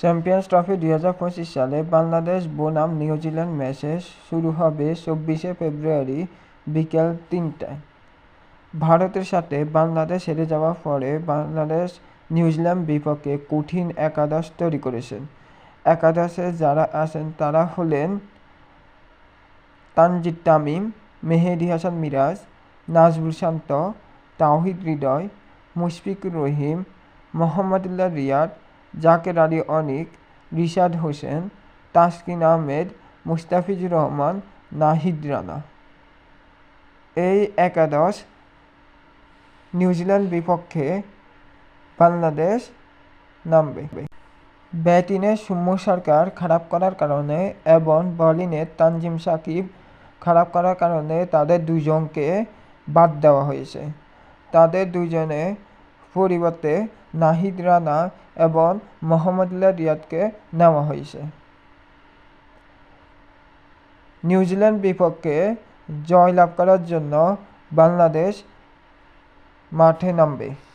Champions trophy দুই হাজার পঁচিশ সালে বাংলাদেশ বনাম নিউজিল্যান্ড ম্যাচে শুরু হবে চব্বিশে ফেব্রুয়ারি বিকেল তিনটায়। ভারতের সাথে বাংলাদেশ হেরে যাওয়ার পরে বাংলাদেশ নিউজিল্যান্ড বিপক্ষে কঠিন একাদশ তৈরি করেছেন। একাদশে যারা আছেন তারা হলেন তানজিদ তামিম, মেহেদি হাসান মিরাজ, নাজমুল শান্ত, তাওহিদ হৃদয়, মুশফিকুর রহিম, মোহাম্মদুল্লাহ রিয়াদ জাকের আলী অনিক, রিশাদ হোসেন, তাসকিন আহমেদ মুস্তাফিজুর রহমান, নাহিদ রানা। এই একাদশ নিউজিল্যান্ড বিপক্ষে বাংলাদেশ নামবে। ব্যাটিংয়ে সৌম্য সরকার খারাপ করার কারণে এবং বোলিংয়ে তানজিম সাকিব খারাপ করার কারণে তাদের দুজনকে বাদ দেওয়া হয়েছে। তাদের দুজনে পরিবর্তে নাহিদ রানা এবং মোহাম্মদুল্লাহ রিয়াদকে নেওয়া হয়েছে। নিউজিল্যান্ড বিপক্ষে জয়লাভ করার জন্য বাংলাদেশ মাঠে নামবে।